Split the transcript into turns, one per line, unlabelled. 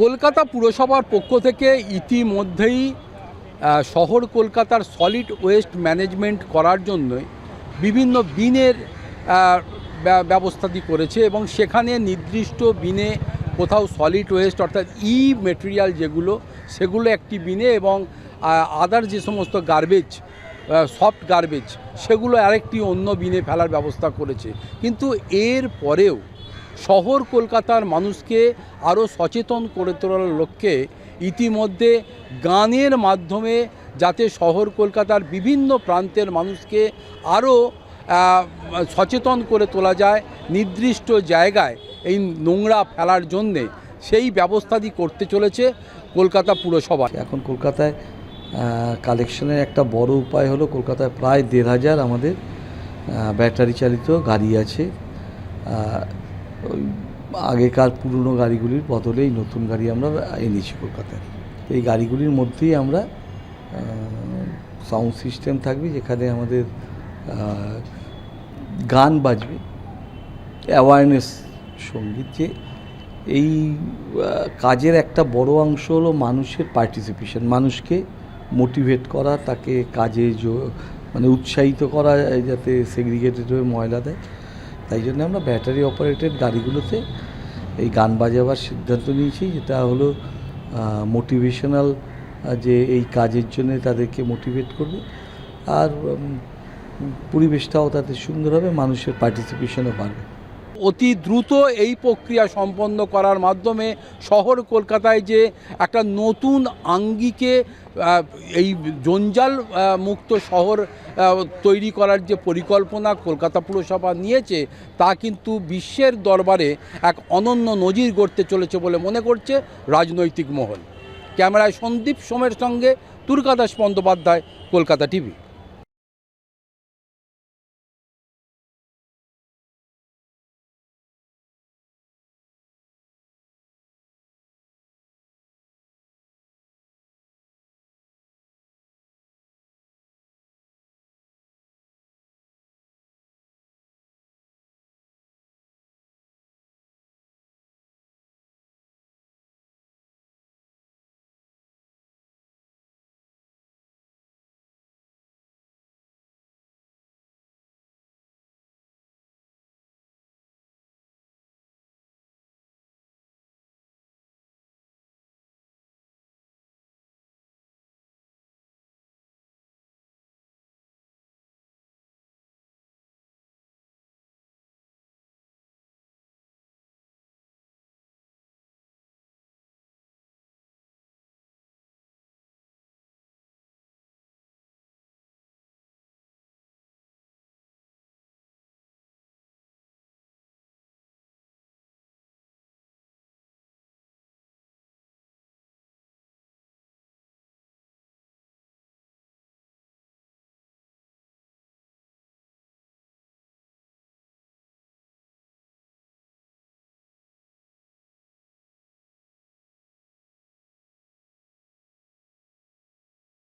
কলকাতা পুরসভার পক্ষ থেকে ইতিমধ্যেই শহর কলকাতার সলিড ওয়েস্ট ম্যানেজমেন্ট করার জন্য বিভিন্ন বিনের ব্যবস্থাটি করেছে এবং সেখানে নির্দিষ্ট বিনে কোথাও সলিড ওয়েস্ট অর্থাৎ ই মেটেরিয়াল যেগুলো, সেগুলো একটি বিনে এবং আদার যে সমস্ত গার্বেজ সফট গার্বেজ সেগুলো আরেকটি অন্য বিনে ফেলার ব্যবস্থা করেছে। কিন্তু এর পরেও শহর কলকাতার মানুষকে আরও সচেতন করে তোলার লক্ষ্যে ইতিমধ্যে গানের মাধ্যমে যাতে শহর কলকাতার বিভিন্ন প্রান্তের মানুষকে আরও সচেতন করে তোলা যায় নির্দিষ্ট জায়গায় এই নোংরা ফেলার জন্যে। সেই ব্যবস্থাটি করতে চলেছে কলকাতা পুরসভা।
এখন কলকাতায় কালেকশনের একটা বড় উপায় হলো কলকাতায় প্রায় দেড় হাজার আমাদের ব্যাটারি চালিত গাড়ি আছে। ওই আগেকার পুরনো গাড়িগুলির বদলে এই নতুন গাড়ি আমরা এনেছি কলকাতায়। এই গাড়িগুলির মধ্যেই আমরা সাউন্ড সিস্টেম থাকবে যেখানে আমাদের গান বাজবে অ্যাওয়ারনেস সংগীত যে এই কাজের একটা বড় অংশ হলো মানুষের পার্টিসিপেশন মানুষকে মোটিভেট করা, তাকে কাজে মানে উৎসাহিত করা, যাতে সেগ্রিগেটেড হয়ে ময়লা দেয়। তাই জন্য আমরা ব্যাটারি অপারেটেড গাড়িগুলোতে এই গান বাজাবার সিদ্ধান্ত নিয়েছি, যেটা হলো মোটিভেশনাল যে এই কাজের জন্য তাদেরকে মোটিভেট করবে। আর পরিবেশটাও তাতে সুন্দর হবে, মানুষের পার্টিসিপেশনও বাড়বে।
অতি দ্রুত এই প্রক্রিয়া সম্পন্ন করার মাধ্যমে শহর কলকাতায় যে একটা নতুন আঙ্গিকে এই জঞ্জাল মুক্ত শহর তৈরি করার যে পরিকল্পনা কলকাতা পুরসভা নিয়েছে, তা কিন্তু বিশ্বের দরবারে এক অনন্য নজির গড়তে চলেছে বলে মনে করছে রাজনৈতিক মহল। ক্যামেরায় সন্দীপ সোমের সঙ্গে দুর্গাদাস বন্দ্যোপাধ্যায়, কলকাতা টিভি।